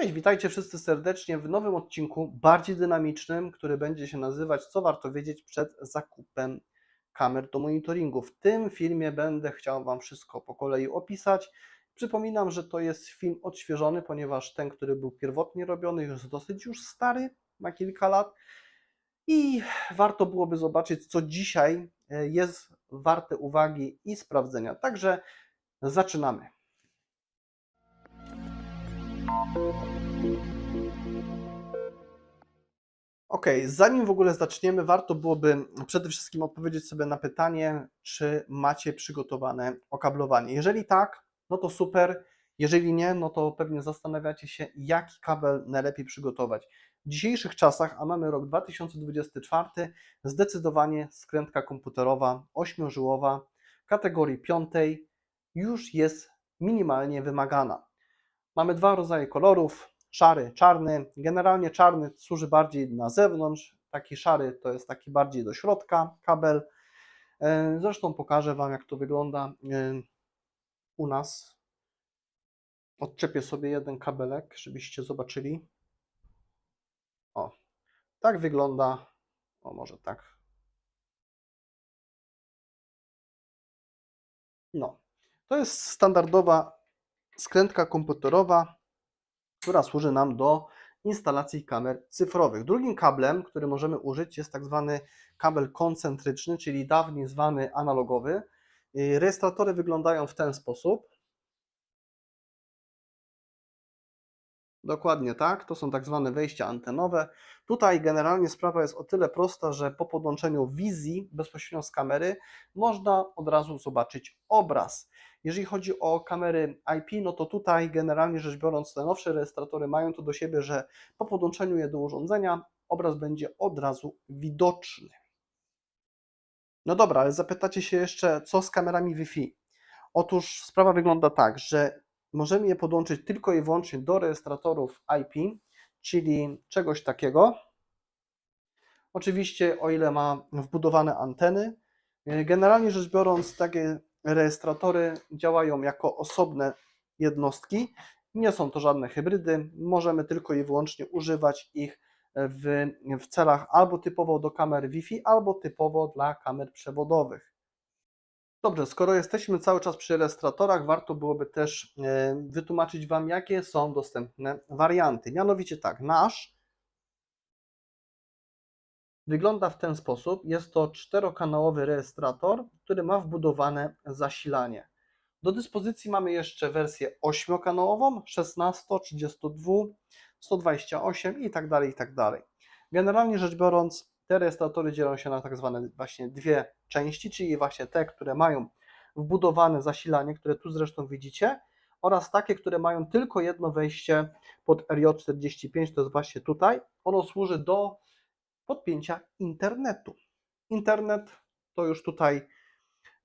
Cześć, witajcie wszyscy serdecznie w nowym odcinku, bardziej dynamicznym, który będzie się nazywać Co warto wiedzieć przed zakupem kamer do monitoringu. W tym filmie będę chciał Wam wszystko po kolei opisać. Przypominam, że to jest film odświeżony, ponieważ ten, który był pierwotnie robiony, jest dosyć już stary, ma kilka lat i warto byłoby zobaczyć, co dzisiaj e, jest warte uwagi i sprawdzenia. Także zaczynamy. Ok, zanim w ogóle zaczniemy, warto byłoby przede wszystkim odpowiedzieć sobie na pytanie, czy macie przygotowane okablowanie. Jeżeli tak, no to super. Jeżeli nie, no to pewnie zastanawiacie się, jaki kabel najlepiej przygotować. W dzisiejszych czasach, a mamy rok 2024, zdecydowanie skrętka komputerowa ośmiożyłowa kategorii piątej już jest minimalnie wymagana. Mamy dwa rodzaje kolorów, szary, czarny. Generalnie czarny służy bardziej na zewnątrz, taki szary to jest taki bardziej do środka kabel. E, Zresztą pokażę Wam, jak to wygląda e, u nas. Odczepię sobie jeden kabelek, żebyście zobaczyli. O, tak wygląda. O, może tak. No, to jest standardowa skrętka komputerowa, która służy nam do instalacji kamer cyfrowych. Drugim kablem, który możemy użyć, jest tak zwany kabel koncentryczny, czyli dawniej zwany analogowy. Y, Rejestratory wyglądają w ten sposób. Dokładnie tak, to są tak zwane wejścia antenowe. Tutaj generalnie sprawa jest o tyle prosta, że po podłączeniu wizji bezpośrednio z kamery można od razu zobaczyć obraz. Jeżeli chodzi o kamery IP, no to tutaj generalnie rzecz biorąc te nowsze rejestratory mają to do siebie, że po podłączeniu je do urządzenia obraz będzie od razu widoczny. No dobra, ale zapytacie się jeszcze, co z kamerami Wi-Fi? Otóż sprawa wygląda tak, że możemy je podłączyć tylko i wyłącznie do rejestratorów IP, czyli czegoś takiego. Oczywiście, o ile ma wbudowane anteny. Generalnie rzecz biorąc, takie rejestratory działają jako osobne jednostki. Nie są to żadne hybrydy. Możemy tylko i wyłącznie używać ich w, w celach albo typowo do kamer Wi-Fi, albo typowo dla kamer przewodowych. Dobrze, skoro jesteśmy cały czas przy rejestratorach, warto byłoby też e, wytłumaczyć Wam, jakie są dostępne warianty. Mianowicie tak, nasz wygląda w ten sposób. Jest to czterokanałowy rejestrator, który ma wbudowane zasilanie. Do dyspozycji mamy jeszcze wersję ośmiokanałową, 16, 32, 128 i tak dalej, i tak dalej. Generalnie rzecz biorąc, te rejestratory dzielą się na tak zwane właśnie dwie części, czyli właśnie te, które mają wbudowane zasilanie, które tu zresztą widzicie, oraz takie, które mają tylko jedno wejście pod RJ45, to jest właśnie tutaj. Ono służy do podpięcia internetu. Internet to już tutaj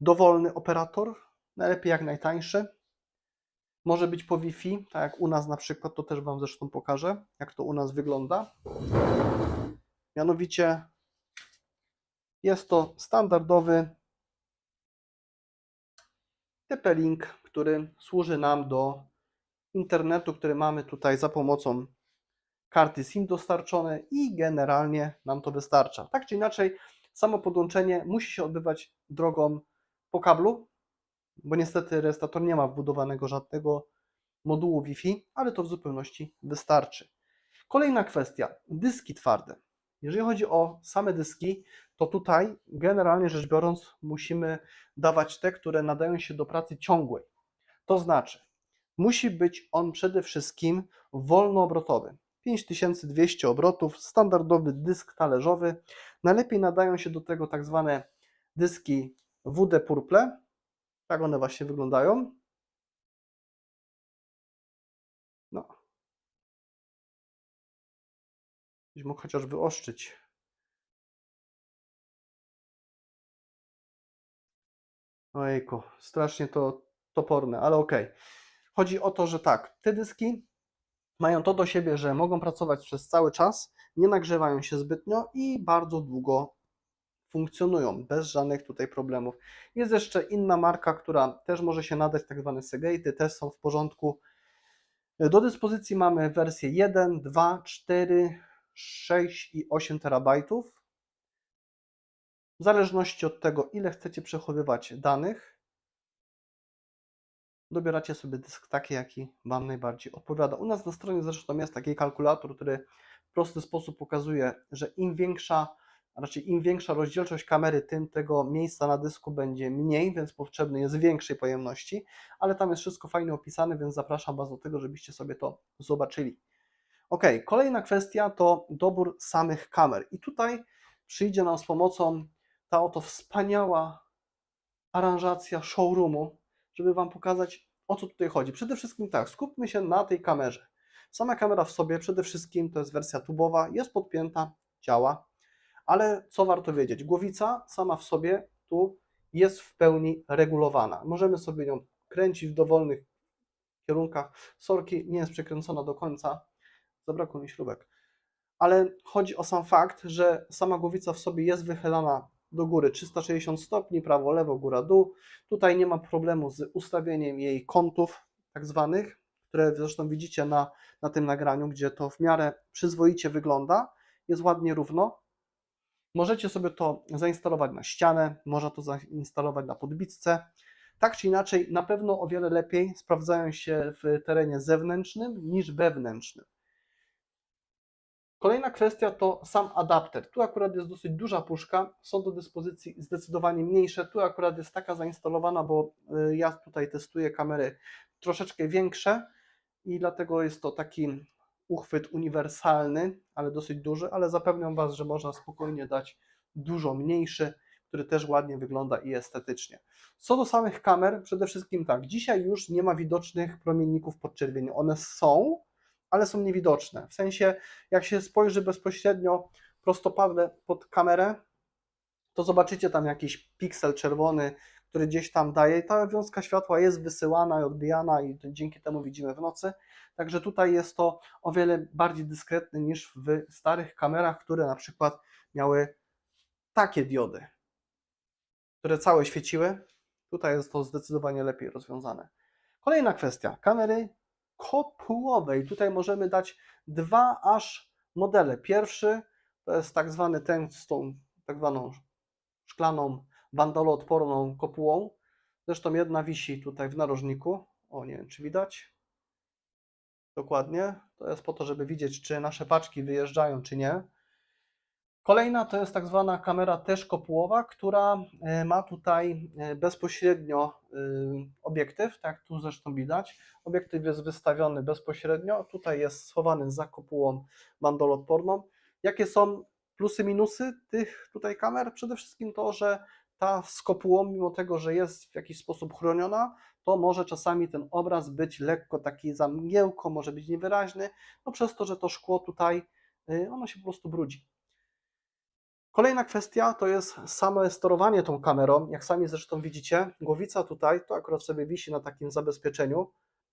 dowolny operator, najlepiej jak najtańszy. Może być po Wi-Fi, tak jak u nas na przykład, to też Wam zresztą pokażę, jak to u nas wygląda. Mianowicie jest to standardowy TP-Link, który służy nam do internetu, który mamy tutaj za pomocą karty SIM dostarczone i generalnie nam to wystarcza. Tak czy inaczej, samo podłączenie musi się odbywać drogą po kablu, bo niestety rejestrator nie ma wbudowanego żadnego modułu Wi-Fi, ale to w zupełności wystarczy. Kolejna kwestia, dyski twarde. Jeżeli chodzi o same dyski, to tutaj generalnie rzecz biorąc musimy dawać te, które nadają się do pracy ciągłej. To znaczy, musi być on przede wszystkim wolnoobrotowy. 5200 obrotów, standardowy dysk talerzowy. Najlepiej nadają się do tego tak zwane dyski WD Purple. Tak one właśnie wyglądają. Byś mógł chociaż wyoszczyć. Ojejku, strasznie to toporne, ale okej. Chodzi o to, że tak, te dyski mają to do siebie, że mogą pracować przez cały czas, nie nagrzewają się zbytnio i bardzo długo funkcjonują bez żadnych tutaj problemów. Jest jeszcze inna marka, która też może się nadać, tak zwane Seagate, też są w porządku. Do dyspozycji mamy wersję 1, 2, 4, 6 i 8 terabajtów. W zależności od tego, ile chcecie przechowywać danych, dobieracie sobie dysk taki, jaki Wam najbardziej odpowiada. U nas na stronie zresztą jest taki kalkulator, który w prosty sposób pokazuje, że im większa, raczej im większa rozdzielczość kamery, tym tego miejsca na dysku będzie mniej, więc potrzebny jest większej pojemności, ale tam jest wszystko fajnie opisane, więc zapraszam Was do tego, żebyście sobie to zobaczyli. Ok, kolejna kwestia to dobór samych kamer. I tutaj przyjdzie nam z pomocą ta oto wspaniała aranżacja showroomu, żeby Wam pokazać, o co tutaj chodzi. Przede wszystkim tak, skupmy się na tej kamerze. Sama kamera w sobie, przede wszystkim to jest wersja tubowa, jest podpięta, działa, ale co warto wiedzieć? Głowica sama w sobie tu jest w pełni regulowana. Możemy sobie ją kręcić w dowolnych kierunkach. Sorki nie jest przekręcona do końca, zabrakło mi śrubek. Ale chodzi o sam fakt, że sama głowica w sobie jest wychylana do góry 360 stopni, prawo, lewo, góra, dół. Tutaj nie ma problemu z ustawieniem jej kątów, tak zwanych, które zresztą widzicie na, na tym nagraniu, gdzie to w miarę przyzwoicie wygląda. Jest ładnie równo. Możecie sobie to zainstalować na ścianę, można to zainstalować na podbitce. Tak czy inaczej, na pewno o wiele lepiej sprawdzają się w terenie zewnętrznym niż wewnętrznym. Kolejna kwestia to sam adapter. Tu akurat jest dosyć duża puszka, są do dyspozycji zdecydowanie mniejsze. Tu akurat jest taka zainstalowana, bo y, ja tutaj testuję kamery troszeczkę większe i dlatego jest to taki uchwyt uniwersalny, ale dosyć duży, ale zapewniam Was, że można spokojnie dać dużo mniejszy, który też ładnie wygląda i estetycznie. Co do samych kamer, przede wszystkim tak, dzisiaj już nie ma widocznych promienników podczerwieni. One są, ale są niewidoczne. W sensie, jak się spojrzy bezpośrednio prostopadle pod kamerę, to zobaczycie tam jakiś piksel czerwony, który gdzieś tam daje. Ta wiązka światła jest wysyłana i odbijana, i dzięki temu widzimy w nocy. Także tutaj jest to o wiele bardziej dyskretne niż w starych kamerach, które na przykład miały takie diody, które całe świeciły. Tutaj jest to zdecydowanie lepiej rozwiązane. Kolejna kwestia. Kamery kopułowej. Tutaj możemy dać dwa aż modele. Pierwszy to jest tak zwany ten z tą tak zwaną szklaną wandaloodporną kopułą. Zresztą jedna wisi tutaj w narożniku. O, nie wiem, czy widać. Dokładnie. To jest po to, żeby widzieć, czy nasze paczki wyjeżdżają, czy nie. Kolejna to jest tak zwana kamera też kopułowa, która e, ma tutaj e, bezpośrednio e, obiektyw, tak tu zresztą widać. Obiektyw jest wystawiony bezpośrednio, tutaj jest schowany za kopułą mandolodporną. Jakie są plusy, minusy tych tutaj kamer? Przede wszystkim to, że ta z kopułą, mimo tego, że jest w jakiś sposób chroniona, to może czasami ten obraz być lekko taki za mgiełko, może być niewyraźny, no przez to, że to szkło tutaj, ono się po prostu brudzi. Kolejna kwestia to jest same sterowanie tą kamerą. Jak sami zresztą widzicie, głowica tutaj to akurat sobie wisi na takim zabezpieczeniu,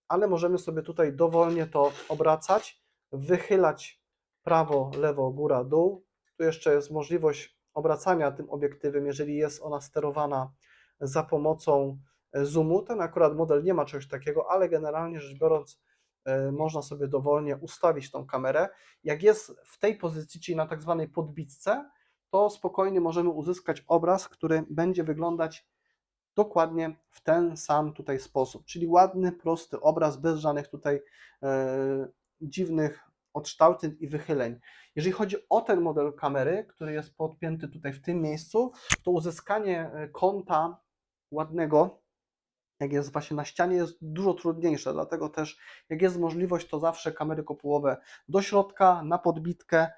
ale możemy sobie tutaj dowolnie to obracać, wychylać prawo, lewo, góra, dół. Tu jeszcze jest możliwość obracania tym obiektywem, jeżeli jest ona sterowana za pomocą zoomu. Ten akurat model nie ma czegoś takiego, ale generalnie rzecz biorąc, e, można sobie dowolnie ustawić tą kamerę. Jak jest w tej pozycji, czyli na tak zwanej podbitce, to spokojnie możemy uzyskać obraz, który będzie wyglądać dokładnie w ten sam tutaj sposób, czyli ładny, prosty obraz, bez żadnych tutaj e, dziwnych odkształceń i wychyleń. Jeżeli chodzi o ten model kamery, który jest podpięty tutaj w tym miejscu, to uzyskanie e, kąta ładnego, jak jest właśnie na ścianie, jest dużo trudniejsze, dlatego też jak jest możliwość, to zawsze kamery kopułowe do środka, na podbitkę,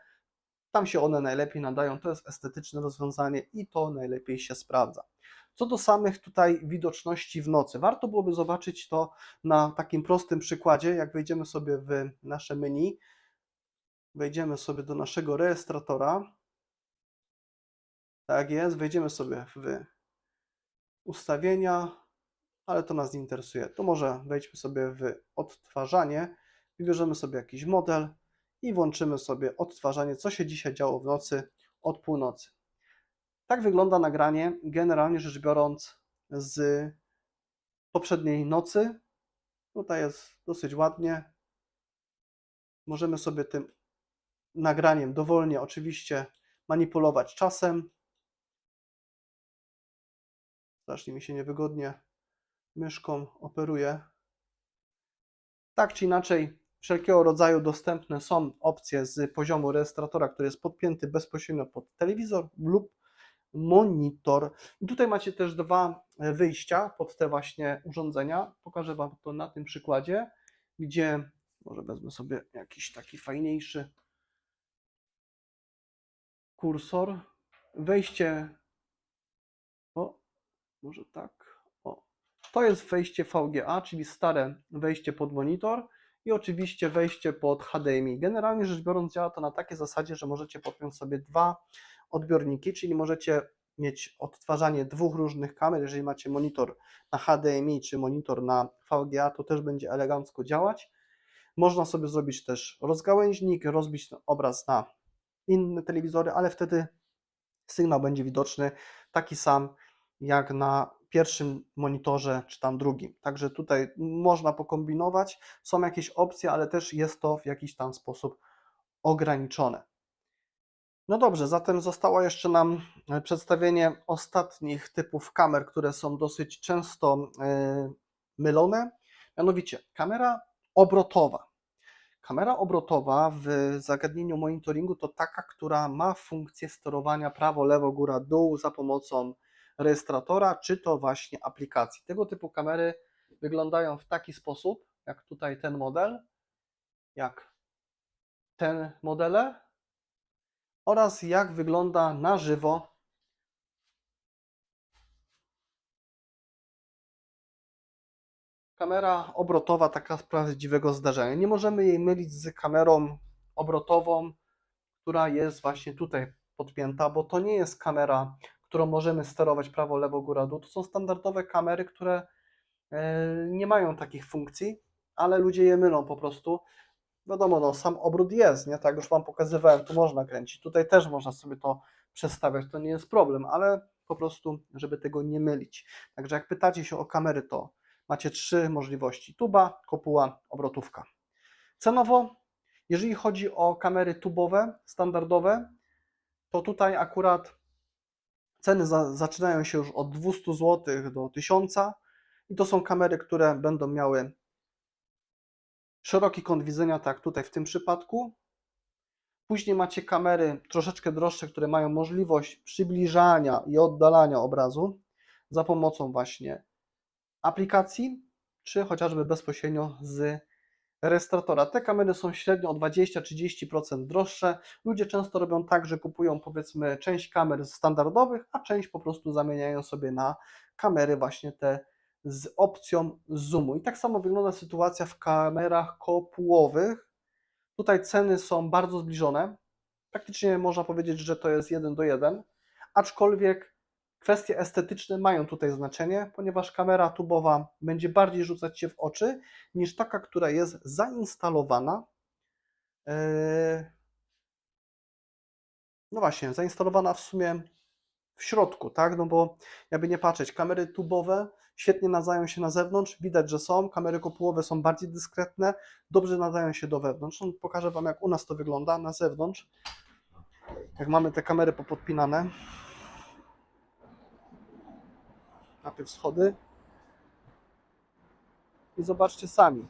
tam się one najlepiej nadają, to jest estetyczne rozwiązanie i to najlepiej się sprawdza. Co do samych tutaj widoczności w nocy, warto byłoby zobaczyć to na takim prostym przykładzie, jak wejdziemy sobie w nasze menu, wejdziemy sobie do naszego rejestratora, tak jest, wejdziemy sobie w ustawienia, ale to nas nie interesuje. To może wejdźmy sobie w odtwarzanie, wybierzemy sobie jakiś model, i włączymy sobie odtwarzanie, co się dzisiaj działo w nocy od północy. Tak wygląda nagranie, generalnie rzecz biorąc, z poprzedniej nocy. Tutaj jest dosyć ładnie, możemy sobie tym nagraniem dowolnie oczywiście manipulować czasem. Strasznie mi się niewygodnie myszką operuje. Tak czy inaczej, wszelkiego rodzaju dostępne są opcje z poziomu rejestratora, który jest podpięty bezpośrednio pod telewizor lub monitor. I tutaj macie też dwa wyjścia pod te właśnie urządzenia. Pokażę Wam to na tym przykładzie, gdzie może wezmę sobie jakiś taki fajniejszy kursor. Wejście. O, może tak. O. To jest wejście VGA, czyli stare wejście pod monitor i oczywiście wejście pod HDMI. Generalnie rzecz biorąc, działa to na takiej zasadzie, że możecie podpiąć sobie dwa odbiorniki, czyli możecie mieć odtwarzanie dwóch różnych kamer. Jeżeli macie monitor na HDMI czy monitor na VGA, to też będzie elegancko działać. Można sobie zrobić też rozgałęźnik, rozbić obraz na inne telewizory, ale wtedy sygnał będzie widoczny taki sam jak na pierwszym monitorze czy tam drugim. Także tutaj można pokombinować. Są jakieś opcje, ale też jest to w jakiś tam sposób ograniczone. No dobrze, zatem zostało jeszcze nam e, przedstawienie ostatnich typów kamer, które są dosyć często e, mylone. Mianowicie kamera obrotowa. Kamera obrotowa w zagadnieniu monitoringu to taka, która ma funkcję sterowania prawo, lewo, góra, dół za pomocą rejestratora, czy to właśnie aplikacji. Tego typu kamery wyglądają w taki sposób, jak tutaj ten model, jak ten modele oraz jak wygląda na żywo kamera obrotowa taka z prawdziwego zdarzenia. Nie możemy jej mylić z kamerą obrotową, która jest właśnie tutaj podpięta, bo to nie jest kamera, którą możemy sterować prawo, lewo, góra, dół. To są standardowe kamery, które e, nie mają takich funkcji, ale ludzie je mylą po prostu. Wiadomo, no, sam obrót jest, nie? Tak już Wam pokazywałem, tu można kręcić. Tutaj też można sobie to przestawiać, to nie jest problem, ale po prostu, żeby tego nie mylić. Także jak pytacie się o kamery, to macie trzy możliwości: tuba, kopuła, obrotówka. Cenowo, jeżeli chodzi o kamery tubowe, standardowe, to tutaj akurat ceny za, zaczynają się już od 200 zł do 1000 i to są kamery, które będą miały szeroki kąt widzenia, tak tutaj w tym przypadku. Później macie kamery troszeczkę droższe, które mają możliwość przybliżania i oddalania obrazu za pomocą właśnie aplikacji, czy chociażby bezpośrednio z rejestratora. Te kamery są średnio o 20-30% droższe. Ludzie często robią tak, że kupują powiedzmy część kamer standardowych, a część po prostu zamieniają sobie na kamery właśnie te z opcją zoomu. I tak samo wygląda sytuacja w kamerach kopułowych. Tutaj ceny są bardzo zbliżone. Praktycznie można powiedzieć, że to jest 1 do 1, aczkolwiek kwestie estetyczne mają tutaj znaczenie, ponieważ kamera tubowa będzie bardziej rzucać się w oczy niż taka, która jest zainstalowana. Yy, no właśnie, zainstalowana w sumie w środku, tak? No bo jakby nie patrzeć, kamery tubowe świetnie nadają się na zewnątrz, widać, że są, kamery kopułowe są bardziej dyskretne, dobrze nadają się do wewnątrz. No, pokażę Wam, jak u nas to wygląda na zewnątrz. Jak mamy te kamery popodpinane. Najpierw schody. I zobaczcie sami.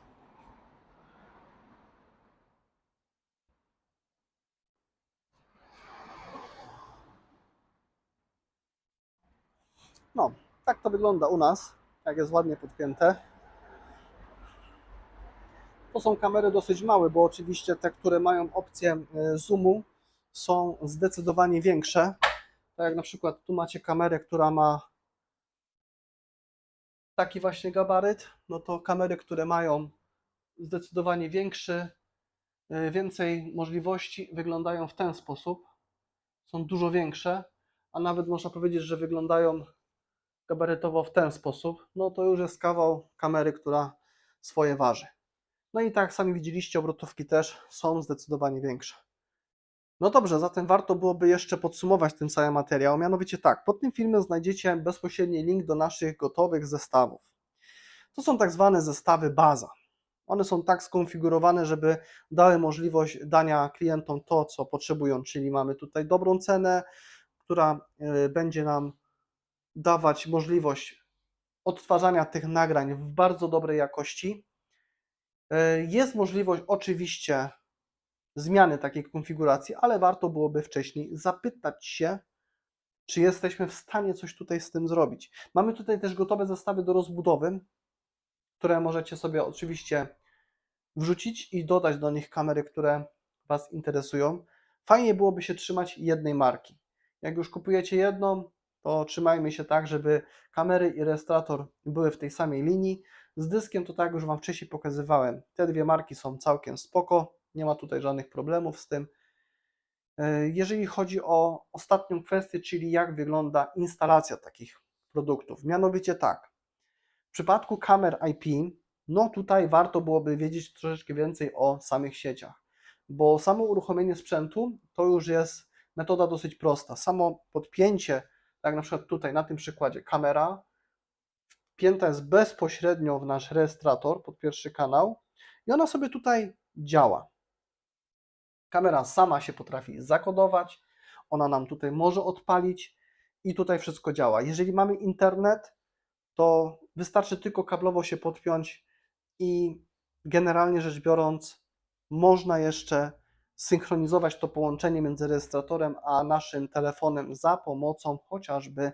No, tak to wygląda u nas, jak jest ładnie podpięte. To są kamery dosyć małe, bo oczywiście te, które mają opcję e, zoomu, są zdecydowanie większe. Tak jak na przykład tu macie kamerę, która ma taki właśnie gabaryt, no to kamery, które mają zdecydowanie większy, e, więcej możliwości, wyglądają w ten sposób. Są dużo większe, a nawet można powiedzieć, że wyglądają gabarytowo w ten sposób, no to już jest kawał kamery, która swoje waży. No i tak sami widzieliście, obrotówki też są zdecydowanie większe. No dobrze, zatem warto byłoby jeszcze podsumować ten cały materiał. Mianowicie tak, pod tym filmem znajdziecie bezpośredni link do naszych gotowych zestawów. To są tak zwane zestawy baza. One są tak skonfigurowane, żeby dały możliwość dania klientom to, co potrzebują, czyli mamy tutaj dobrą cenę, która y, będzie nam dawać możliwość odtwarzania tych nagrań w bardzo dobrej jakości. Y, Jest możliwość oczywiście zmiany takiej konfiguracji, ale warto byłoby wcześniej zapytać się, czy jesteśmy w stanie coś tutaj z tym zrobić. Mamy tutaj też gotowe zestawy do rozbudowy, które możecie sobie oczywiście wrzucić i dodać do nich kamery, które Was interesują. Fajnie byłoby się trzymać jednej marki. Jak już kupujecie jedną, to trzymajmy się tak, żeby kamery i rejestrator były w tej samej linii. Z dyskiem to tak już Wam wcześniej pokazywałem. Te dwie marki są całkiem spoko, nie ma tutaj żadnych problemów z tym. E, Jeżeli chodzi o ostatnią kwestię, czyli jak wygląda instalacja takich produktów, mianowicie tak. W przypadku kamer IP, no tutaj warto byłoby wiedzieć troszeczkę więcej o samych sieciach, bo samo uruchomienie sprzętu to już jest metoda dosyć prosta. Samo podpięcie, tak na przykład tutaj na tym przykładzie kamera, wpięta jest bezpośrednio w nasz rejestrator pod pierwszy kanał i ona sobie tutaj działa. Kamera sama się potrafi zakodować, ona nam tutaj może odpalić i tutaj wszystko działa. Jeżeli mamy internet, to wystarczy tylko kablowo się podpiąć i generalnie rzecz biorąc, można jeszcze synchronizować to połączenie między rejestratorem a naszym telefonem za pomocą chociażby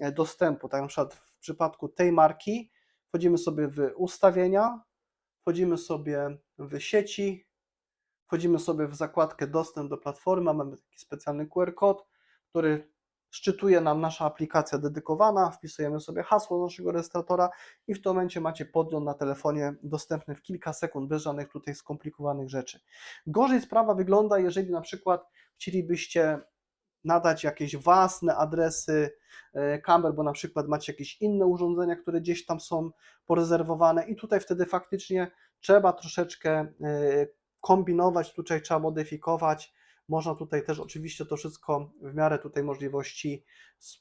e, dostępu. Tak na przykład w przypadku tej marki wchodzimy sobie w ustawienia, wchodzimy sobie w sieci, wchodzimy sobie w zakładkę dostęp do platformy, mamy taki specjalny QR kod, który szczytuje nam nasza aplikacja dedykowana, wpisujemy sobie hasło naszego rejestratora i w tym momencie macie podgląd na telefonie dostępny w kilka sekund, bez żadnych tutaj skomplikowanych rzeczy. Gorzej sprawa wygląda, jeżeli na przykład chcielibyście nadać jakieś własne adresy e, kamer, bo na przykład macie jakieś inne urządzenia, które gdzieś tam są porezerwowane i tutaj wtedy faktycznie trzeba troszeczkę e, kombinować, tutaj trzeba modyfikować. Można tutaj też oczywiście to wszystko w miarę tutaj możliwości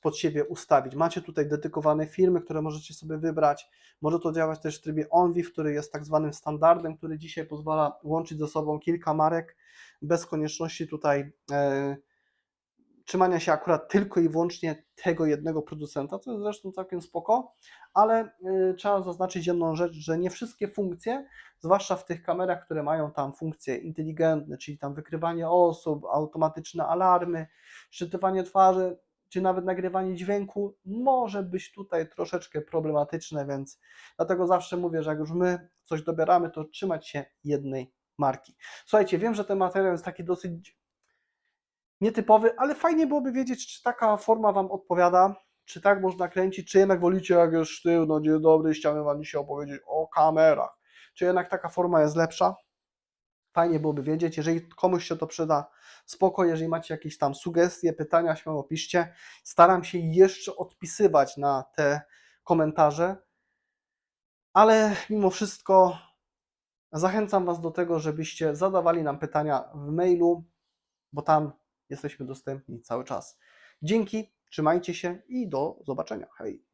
pod siebie ustawić. Macie tutaj dedykowane firmy, które możecie sobie wybrać. Może to działać też w trybie OnVIF, który jest tak zwanym standardem, który dzisiaj pozwala łączyć ze sobą kilka marek bez konieczności tutaj e, trzymania się akurat tylko i wyłącznie tego jednego producenta, co jest zresztą całkiem spoko, ale y, trzeba zaznaczyć jedną rzecz, że nie wszystkie funkcje, zwłaszcza w tych kamerach, które mają tam funkcje inteligentne, czyli tam wykrywanie osób, automatyczne alarmy, szczytywanie twarzy, czy nawet nagrywanie dźwięku, może być tutaj troszeczkę problematyczne, więc dlatego zawsze mówię, że jak już my coś dobieramy, to trzymać się jednej marki. Słuchajcie, wiem, że ten materiał jest taki dosyć nietypowy, ale fajnie byłoby wiedzieć, czy taka forma Wam odpowiada, czy tak można kręcić, czy jednak wolicie jak jest sztywno, dzień dobry, chciałem Wam dzisiaj opowiedzieć o kamerach, czy jednak taka forma jest lepsza. Fajnie byłoby wiedzieć, jeżeli komuś się to przyda, spoko, jeżeli macie jakieś tam sugestie, pytania, śmiało piszcie. Staram się jeszcze odpisywać na te komentarze, ale mimo wszystko zachęcam Was do tego, żebyście zadawali nam pytania w mailu, bo tam jesteśmy dostępni cały czas. Dzięki, trzymajcie się i do zobaczenia. Hej!